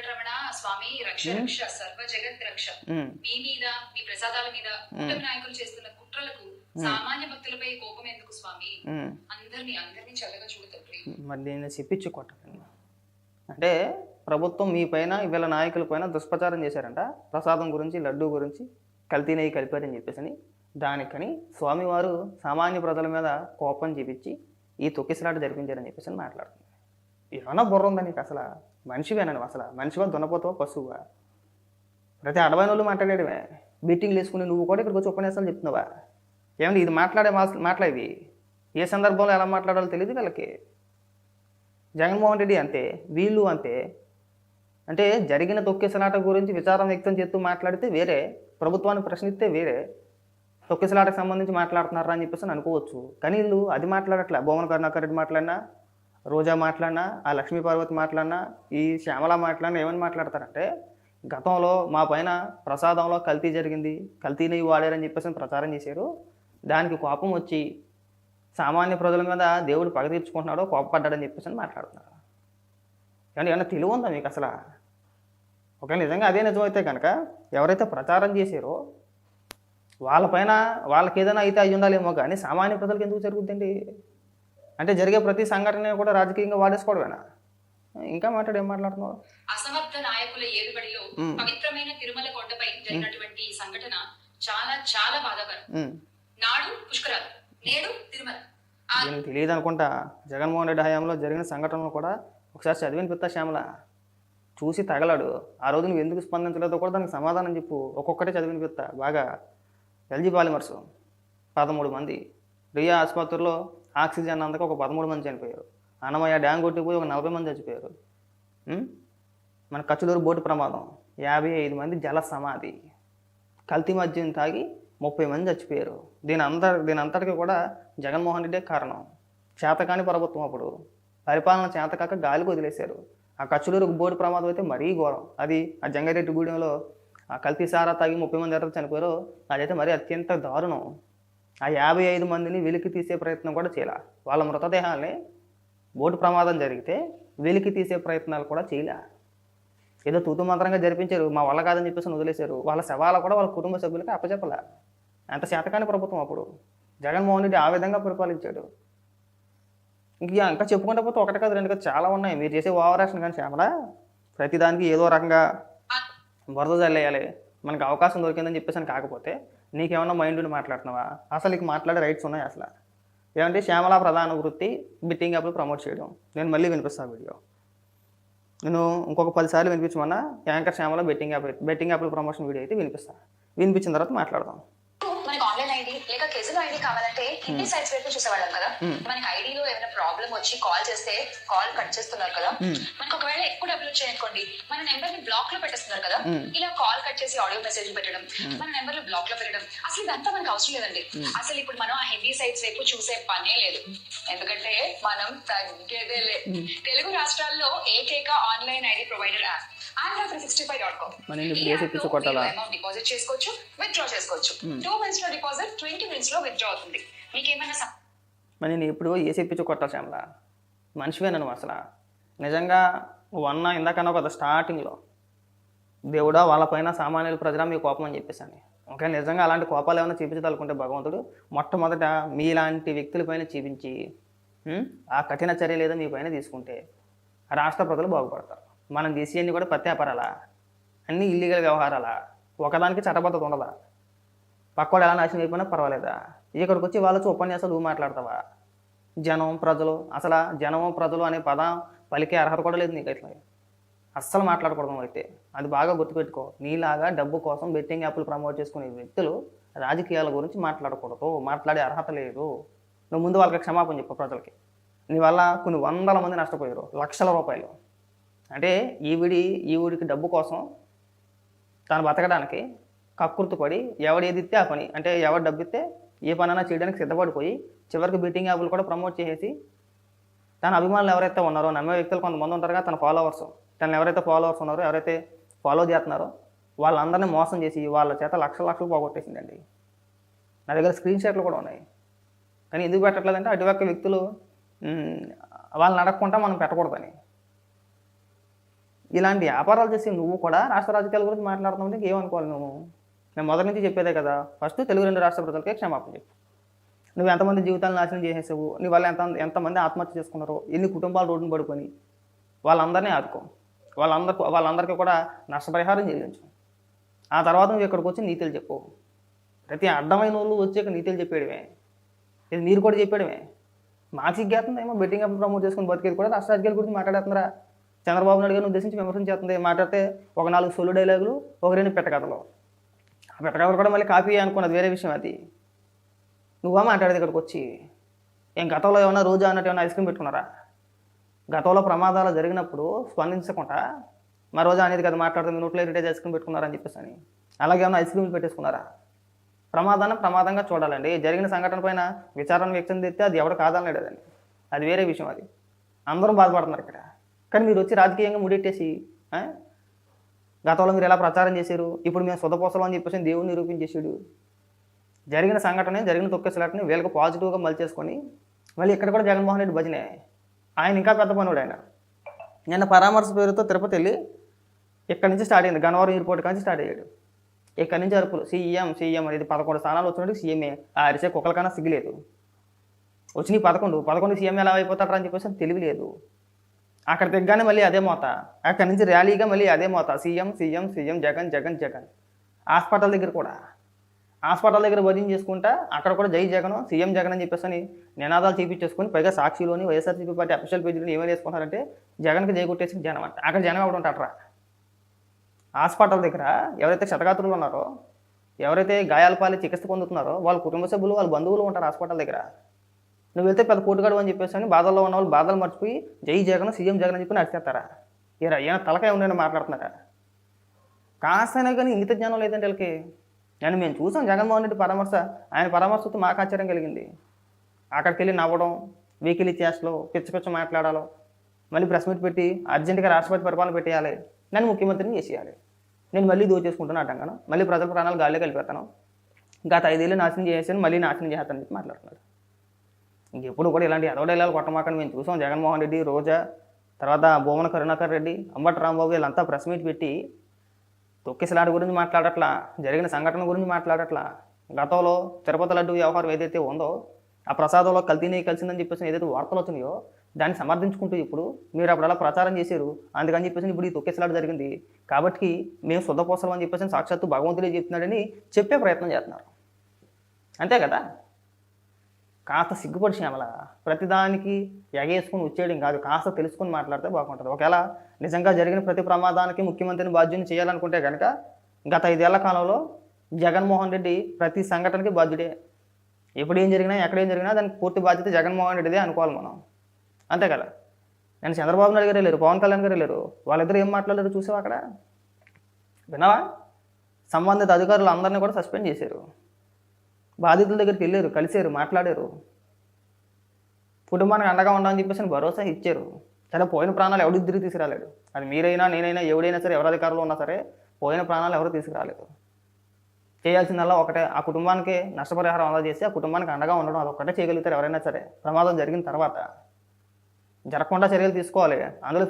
వెంకటరమణ స్వామి రక్ష రక్ష సర్వ జగత్ రక్ష. మీ మీద మీ ప్రసాదాల మీద కూటమి నాయకులు చేస్తున్న కుట్రలకు సామాన్య భక్తులపై కోపం ఎందుకు స్వామి? ఉమ్. అందరినీ అందరినీ చల్లగా చూడతండ్రి మరి దీన్ని చెప్పించి కొట్టండి అంటే ప్రభుత్వం మీ పైన వీళ్ళ నాయకుల పైన దుష్ప్రచారం చేశారంట. ప్రసాదం గురించి లడ్డు గురించి కల్తీ నెయ్యి కలిపారని చెప్పేసి దానికని స్వామివారు సామాన్య ప్రజల మీద కోపం చూపించి ఈ తొక్కిసలాట జరిపించారని చెప్పేసి అని మాట్లాడుతుంది ఏమన్నా బుర్ర ఉందా నీకు అసలు? మనిషివేనండి అసలు మనిషివా దున్నపోతావు పశువువా ప్రతి అడవైన వాళ్ళు మాట్లాడేయడమే. మీటింగ్లు వేసుకుని నువ్వు కూడా ఇక్కడికి వచ్చి ఉపన్యాసాలు చెప్తున్నావా? ఏమండి ఇది మాట్లాడే మాట్లాడేవి ఏ సందర్భంలో ఎలా మాట్లాడాలో తెలియదు వీళ్ళకి. జగన్మోహన్ రెడ్డి అంతే వీళ్ళు అంతే. అంటే జరిగిన తొక్కిసలాట గురించి విచారం వ్యక్తం చేస్తూ మాట్లాడితే వేరే ప్రభుత్వాన్ని ప్రశ్నిస్తే వేరే. తొక్కిసలాటకు సంబంధించి మాట్లాడుతున్నారా అని చెప్పేసి అనుకోవచ్చు. కానీ వీళ్ళు అది మాట్లాడట్లే. భువన కరుణాకర్ రెడ్డి మాట్లాడినా రోజా మాట్లాడినా ఆ లక్ష్మీ పార్వతి మాట్లాడినా ఈ శ్యామల మాట్లాడినా ఏమని మాట్లాడతారంటే గతంలో మా పైన ప్రసాదంలో కల్తీ జరిగింది కల్తీ నెయ్యి వాడారని చెప్పేసి ప్రచారం చేశారు. దానికి కోపం వచ్చి సామాన్య ప్రజల మీద దేవుడు పగ తీర్చుకుంటున్నాడో కోపపడ్డాడని చెప్పేసి మాట్లాడుతున్నారు. కానీ ఏమన్నా తెలివి ఉందా మీకు అసలు? ఒకవేళ నిజంగా అదే నిజమైతే కనుక ఎవరైతే ప్రచారం చేశారో వాళ్ళపైన వాళ్ళకి ఏదైనా అయితే అయ్యి ఉండాలేమో కానీ సామాన్య ప్రజలకు ఎందుకు జరుగుతుందండి అంటే జరిగే ప్రతి సంఘటన కూడా రాజకీయంగా వాడేసుకోవడమేనా? ఇంకా మాట్లాడు ఏం మాట్లాడుతున్నావు? అసమర్థ నాయకుల ఏలుబడిలో. పవిత్రమైన తిరుమల కొండపై జరిగినటువంటి సంఘటన చాలా చాలా బాధాకరం. నాడు పుష్కరాలు నేడు తిరుమల. దీనికి తెలియదు అనుకుంటా. జగన్మోహన్ రెడ్డి హయాంలో జరిగిన సంఘటనలు కూడా ఒకసారి చదివిన పిత్త శ్యామల? చూసి తగలాడు. ఆ రోజు నువ్వు ఎందుకు స్పందించలేదో కూడా దానికి సమాధానం చెప్పు. ఒక్కొక్కటే చదివిన పిత్త. బాగా ఎల్జీ పాలిమర్స్ పదమూడు మంది. రియా ఆసుపత్రిలో ఆక్సిజన్ అందక ఒక పదమూడు మంది చనిపోయారు. అన్నమయ్య డ్యామ్ కొట్టిపోయి ఒక నలభై మంది చచ్చిపోయారు. మన కచ్చులూరు బోటు ప్రమాదం. యాభై ఐదు మంది జల సమాధి. కల్తీ మద్యం తాగి ముప్పై మంది చచ్చిపోయారు. దీని అంత దీని అంతటికి కూడా జగన్మోహన్ రెడ్డే కారణం. చేతకాని ప్రభుత్వం అప్పుడు. పరిపాలన చేతకాక గాలికి వదిలేశారు. ఆ కచ్చులూరు బోటు ప్రమాదం అయితే మరీ ఘోరం. అది ఆ జంగారెడ్డి గూడెంలో ఆ కల్తీ సారా తాగి ముప్పై మంది ఎవరైతే చనిపోయారో అదైతే మరీ అత్యంత దారుణం. ఆ యాభై ఐదు మందిని వెలికి తీసే ప్రయత్నం కూడా చేయాల. వాళ్ళ మృతదేహాన్ని బోటు ప్రమాదం జరిగితే వెలికి తీసే ప్రయత్నాలు కూడా చేయలే. ఏదో తూతు జరిపించారు మా వల్ల కాదని చెప్పేసి వదిలేశారు. వాళ్ళ శవాల కూడా వాళ్ళ కుటుంబ సభ్యులకి అప్పచెప్పలే. అంత శాతకాని ప్రభుత్వం అప్పుడు. జగన్మోహన్ రెడ్డి ఆ విధంగా పరిపాలించాడు. ఇంక ఇంకా చెప్పుకుంటే పోతే ఒకటి కాదు రెండు కాదు చాలా ఉన్నాయి. మీరు చేసే ఓవరాక్షన్ కానీ శ్యామల ప్రతిదానికి ఏదో రకంగా వరద జల్లేయాలి. మనకి అవకాశం దొరికిందని చెప్పేసి అని కాకపోతే నీకేమన్నా మైండ్ ఉండి మాట్లాడుతున్నావా? అసలు నీకు మాట్లాడే రైట్స్ ఉన్నాయి అసలు. ఏమంటే శ్యామల ప్రధాన వృత్తి బిట్టింగ్ యాప్లు ప్రమోట్ చేయడం. నేను మళ్ళీ వినిపిస్తాను వీడియో. నేను ఇంకొక పదిసార్లు వినిపించమన్నా anchor Shyamala betting app betting యాప్ల ప్రమోషన్ వీడియో అయితే వినిపిస్తాను వినిపించిన తర్వాత మాట్లాడదాం. మనకి ఆన్లైన్ ఐడి లేక కేసులో ఐడి కావాలంటే హిందీ సైట్స్ వైపు చూసేవాళ్ళం కదా. మనకి ఐడిలో ఏమైనా ప్రాబ్లం వచ్చి కాల్ చేస్తే కాల్ కట్ చేస్తున్నారు కదా. మనకి ఒకవేళ ఎక్కువ డబ్బులు వచ్చాయనుకోండి మన నెంబర్ని బ్లాక్లో పెట్టేస్తున్నారు కదా. ఇలా కాల్ కట్ చేసి ఆడియో మెసేజ్ పెట్టడం మన నెంబర్లో బ్లాక్లో పెట్టడం అసలు ఇదంతా మనకు అవసరం లేదండి. అసలు ఇప్పుడు మనం ఆ హిందీ సైట్స్ వైపు చూసే పనే లేదు. ఎందుకంటే మనం తగ్గేదేలే తెలుగు రాష్ట్రాల్లో ఏకైక online ID provider app Andhra three sixty five dot com కొట్టాలా? అమౌంట్ డిపాజిట్ చేసుకోవచ్చు విత్డ్రా చేసుకోవచ్చు. టూ మినిట్స్లో డిపాజిట్ ట్వంటీ మినిట్స్లో విత్డ్రా అవుతుంది. మీకు ఏమైనా సమ- మరి నేను ఇప్పుడు ఏ చెప్పించు కొట్టా శ్యామల? మనిషివే నన్ను అసలు? నిజంగా నువ్వు అన్నా ఇందాకన్నా కదా స్టార్టింగ్లో దేవుడా వాళ్ళపైన సామాన్యుల ప్రజల మీ కోపం అని చెప్పేసాను. ఓకే నిజంగా అలాంటి కోపాలు ఏమైనా చూపించదలుకుంటే భగవంతుడు మొట్టమొదట మీలాంటి వ్యక్తులపైన చూపించి ఆ కఠిన చర్యలు ఏదో మీ పైన తీసుకుంటే రాష్ట్ర ప్రజలు బాగుపడతారు. మనం చేసేవన్నీ కూడా ప్రత్యాపారాలా అన్నీ ఇల్లీగల్ వ్యవహారాలా? ఒకదానికి చట్టబద్ధత ఉండదా? పక్కోడు ఎలా నాశనం అయిపోయినా పర్వాలేదా? ఇక్కడికి వచ్చి వాళ్ళతో ఉపన్యాసాలు మాట్లాడతావా? జనం ప్రజలు అసలు జనం జనము ప్రజలు అనే పదం పలికే అర్హత కూడా లేదు నీకు ఇట్లా అస్సలు మాట్లాడకూడదు అయితే. అది బాగా గుర్తుపెట్టుకో. నీలాగా డబ్బు కోసం బెట్టింగ్ యాప్లు ప్రమోట్ చేసుకునే వ్యక్తులు రాజకీయాల గురించి మాట్లాడకూడదు. మాట్లాడే అర్హత లేదు. నువ్వు ముందు వాళ్ళకి క్షమాపణ చెప్పు ప్రజలకి. నీ వల్ల కొన్ని వందల మంది నష్టపోయారు. లక్షల రూపాయలు. అంటే ఈవిడి ఈవిడికి డబ్బు కోసం తను బతకడానికి కక్కుర్తిపడి ఎవడు ఏదిస్తే ఆ పని. అంటే ఎవరు డబ్బిస్తే ఏ పనైనా చేయడానికి సిద్ధపడిపోయి చివరికి బీటింగ్ యాప్లు కూడా ప్రమోట్ చేసేసి తన అభిమానులు ఎవరైతే ఉన్నారో నమ్మే వ్యక్తులు కొంతమంది ఉంటారుగా తన ఫాలోవర్స్. తను ఎవరైతే ఫాలోవర్స్ ఉన్నారో ఎవరైతే ఫాలో చేస్తున్నారో వాళ్ళందరినీ మోసం చేసి వాళ్ళ చేత లక్షల లక్షలు పోగొట్టేసిందండి. నా దగ్గర స్క్రీన్ షాట్లు కూడా ఉన్నాయి. కానీ ఎందుకు పెట్టట్లేదంటే అటువైపు వ్యక్తులు వాళ్ళని అడగకుండా మనం పెట్టకూడదని. ఇలాంటి వ్యాపారాలు చేసి నువ్వు కూడా రాష్ట్ర రాజకీయాల గురించి మాట్లాడుతున్నావు అంటే ఏమనుకోవాలి నువ్వు? నేను మొదటి నుంచి చెప్పేదే కదా. ఫస్ట్ తెలుగు రెండు రాష్ట్ర ప్రజలకే క్షమాపణ చెప్పు. నువ్వు ఎంతమంది జీవితాలను నాశనం చేసేసావు? నీ వల్ల ఎంత ఎంతమంది ఆత్మహత్య చేసుకున్నారో? ఎన్ని కుటుంబాలు రోడ్డును పడుకొని వాళ్ళందరినీ ఆదుకో. వాళ్ళందరికీ వాళ్ళందరికీ కూడా నష్టపరిహారం చెల్లించు. ఆ తర్వాత నువ్వు ఇక్కడికి వచ్చి నీతులు చెప్పు. ప్రతి అడ్డమైన వాళ్ళు వచ్చి ఇక్కడ నీతులు చెప్పేయడమే. ఇది మీరు కూడా చెప్పేయడమే. మాకు సిగ్గేస్తుందేమో బెట్టింగ్ అప్పుడు ప్రమోట్ చేసుకుని బతికేది కూడా రాష్ట్ర రాజకీయాల గురించి మాట్లాడుతున్నారా చంద్రబాబు నాయుడు గారిని ఉద్దేశించి విమర్శించేస్తుంది మాట్లాడితే ఒక నాలుగు సొల్లు డైలాగులు ఒక రెండు పెట్టకథలు. ఆ పెట్టకథలు కూడా మళ్ళీ కాపీ అనుకున్నది వేరే విషయం అది. నువ్వా మాట్లాడేది ఇక్కడికి వచ్చి? ఏం గతంలో ఏమైనా రోజు అన్నట్టు ఏమైనా ఐస్ క్రీమ్ పెట్టుకున్నారా? గతంలో ప్రమాదాలు జరిగినప్పుడు స్పందించకుండా మా రోజా అనేది కదా మాట్లాడుతుంది నోట్లో ఎరిటేజ్ ఐస్ క్రీమ్ పెట్టుకున్నారని చెప్పేసి అని. అలాగే ఏమైనా ఐస్ క్రీమ్లు పెట్టేసుకున్నారా? ప్రమాదాన్ని ప్రమాదంగా చూడాలండి. జరిగిన సంఘటన పైన విచారణ వ్యక్తం తెస్తే అది ఎవడు కాదనలేడు అదండి. అది వేరే విషయం అది. అందరం బాధపడుతున్నారు ఇక్కడ. కానీ మీరు వచ్చి రాజకీయంగా ముడెట్టేసి గతంలో మీరు ఎలా ప్రచారం చేశారు? ఇప్పుడు మేము సుధపోసలం అని చెప్పేసి దేవుడిని నిరూపించేసాడు జరిగిన సంఘటన జరిగిన తొక్కేసలాటని వీళ్ళకి పాజిటివ్గా మలిచేసుకొని మళ్ళీ ఇక్కడ కూడా జగన్మోహన్ రెడ్డి భజనే. ఆయన ఇంకా పెద్ద పనుడు ఆయన. నిన్న పరామర్శ పేరుతో తిరుపతి వెళ్ళి ఇక్కడి నుంచి స్టార్ట్ అయింది. గన్నవరం ఎయిర్పోర్ట్ నుంచి స్టార్ట్ అయ్యాడు. ఇక్కడి నుంచి అరుపులు సీఎం సీఎం అనేది పదకొండు స్థానాలు వచ్చినట్టు సీఎంఏ ఆ అరిసే కుక్కల కన్నా సిగ్గులేదు. వచ్చినాయి పదకొండు పదకొండు సీఎం ఎలా అయిపోతాడు అని చెప్పేసి తెలివి లేదు. అక్కడ దిగ్గానే మళ్ళీ అదే మోత. అక్కడి నుంచి ర్యాలీగా మళ్ళీ అదే మోత. CM CM CM Jagan Jagan Jagan. Hospital దగ్గర కూడా. హాస్పిటల్ దగ్గర భజన చేసుకుంటా అక్కడ కూడా జై జగన్ సీఎం జగన్ అని చెప్పేసి అని నినాదాలు చేపించేసుకొని పైగా సాక్షిలోని వైఎస్ఆర్సీపీ పార్టీ అఫీషియల్ పేజీలో ఏమేమి వేసుకుంటారంటే జగన్కి జై కొట్టేసి జనం అంట. అక్కడ జనం ఎవడు ఉంటాడరా? హాస్పిటల్ దగ్గర ఎవరైతే క్షతగాత్రులు ఉన్నారో ఎవరైతే గాయాల పాలి చికిత్స పొందుతున్నారో వాళ్ళ కుటుంబ సభ్యులు వాళ్ళ బంధువులు ఉంటారు హాస్పిటల్ దగ్గర. నువ్వు వెళ్తే పెద్ద పోటుగాడు అని చెప్పేసి అని బాధల్లో ఉన్న వాళ్ళు బాధలు మర్చిపోయి జై జగన్ సీఎం జగన్ అని చెప్పి నడిచేస్తారా ఏరా ఏమైనా తలకాయ ఉండని మాట్లాడుతున్నారా? కాస్తైనా కానీ ఇంగిత జ్ఞానం లేదంటే వీళ్ళకి. నేను మేము చూసాం జగన్మోహన్ రెడ్డి పరామర్శ. ఆయన పరామర్శతో మాకు ఆశ్చర్యం కలిగింది. అక్కడికి వెళ్ళి నవ్వడం వీకిలి చేస్తలో పిచ్చ పిచ్చ మాట్లాడాలో మళ్ళీ ప్రెస్ మీట్ పెట్టి అర్జెంటుగా రాష్ట్రపతి పరిపాలన పెట్టేయాలి. నన్ను ముఖ్యమంత్రిని చేసేయాలి. నేను మళ్ళీ దోచేసుకుంటున్నా అడ్డంగాను మళ్ళీ ప్రజల ప్రాణాలు గాల్లో కలిపేస్తాను గత ఐదేళ్ళు నాశనం చేసాను మళ్ళీ నాశనం చేస్తానని చెప్పి మాట్లాడుతున్నాడు. ఇంకెప్పుడు కూడా ఇలాంటి ఎదవడేలాలు కొట్టమాకని మేము చూసాం జగన్మోహన్ రెడ్డి రోజా తర్వాత భూమన కరుణాకర్ రెడ్డి అంబటి రాంబాబు వీళ్ళంతా ప్రెస్ మీట్ పెట్టి తొక్కిసలాట గురించి మాట్లాడట్లా జరిగిన సంఘటన గురించి మాట్లాడట్లా గతంలో తిరుపతి లడ్డు వ్యవహారం ఏదైతే ఉందో ఆ ప్రసాదంలో కల్తీనే కలిసిందని చెప్పేసి ఏదైతే వార్తలు వచ్చినాయో దాన్ని సమర్థించుకుంటూ ఇప్పుడు మీరు అప్పుడు అలా ప్రచారం చేశారు. అందుకని చెప్పేసి ఇప్పుడు ఈ తొక్కిసలాట జరిగింది. కాబట్టి మేము శుద్ధపోసలం అని చెప్పేసి సాక్షాత్తు భగవంతుడే చెప్తున్నాడని చెప్పే ప్రయత్నం చేస్తున్నారు. అంతే కదా? కాస్త సిగ్గుపడి శ్యామల. ప్రతిదానికి ఎగేసుకుని వచ్చేయడం కాదు కాస్త తెలుసుకుని మాట్లాడితే బాగుంటుంది. ఒకవేళ నిజంగా జరిగిన ప్రతి ప్రమాదానికి ముఖ్యమంత్రిని బాధ్యుని చేయాలనుకుంటే కనుక గత ఐదేళ్ళ కాలంలో జగన్మోహన్ రెడ్డి ప్రతి సంఘటనకి బాధ్యుడే. ఎప్పుడు ఏం జరిగినా ఎక్కడ ఏం జరిగినా దానికి పూర్తి బాధ్యత జగన్మోహన్ రెడ్డిదే అనుకోవాలి మనం. అంతే కదా? నేను చంద్రబాబు నాయుడు గారు వెళ్ళారు పవన్ కళ్యాణ్ గారు వెళ్ళారు వాళ్ళిద్దరు ఏం మాట్లాడారు చూసావా అక్కడ? విన్నావా? సంబంధిత అధికారులు అందరినీ కూడా సస్పెండ్ చేశారు. బాధితుల దగ్గరికి వెళ్ళారు కలిశారు మాట్లాడారు. కుటుంబానికి అండగా ఉండమని చెప్పేసి భరోసా ఇచ్చారు. సరే పోయిన ప్రాణాలు ఎవడు ఇద్దరు తీసుకురాలేడు? అది మీరైనా నేనైనా ఎవడైనా సరే ఎవరి అధికారంలో ఉన్నా సరే పోయిన ప్రాణాలు ఎవరు తీసుకురాలేదు. చేయాల్సిందల్లా ఒకటే ఆ కుటుంబానికి నష్టపరిహారం అందజేసి ఆ కుటుంబానికి అండగా ఉండడం అదొక్కటే చేయగలుగుతారు ఎవరైనా సరే. ప్రమాదం జరిగిన తర్వాత జరగకుండా చర్యలు తీసుకోవాలి. అందులో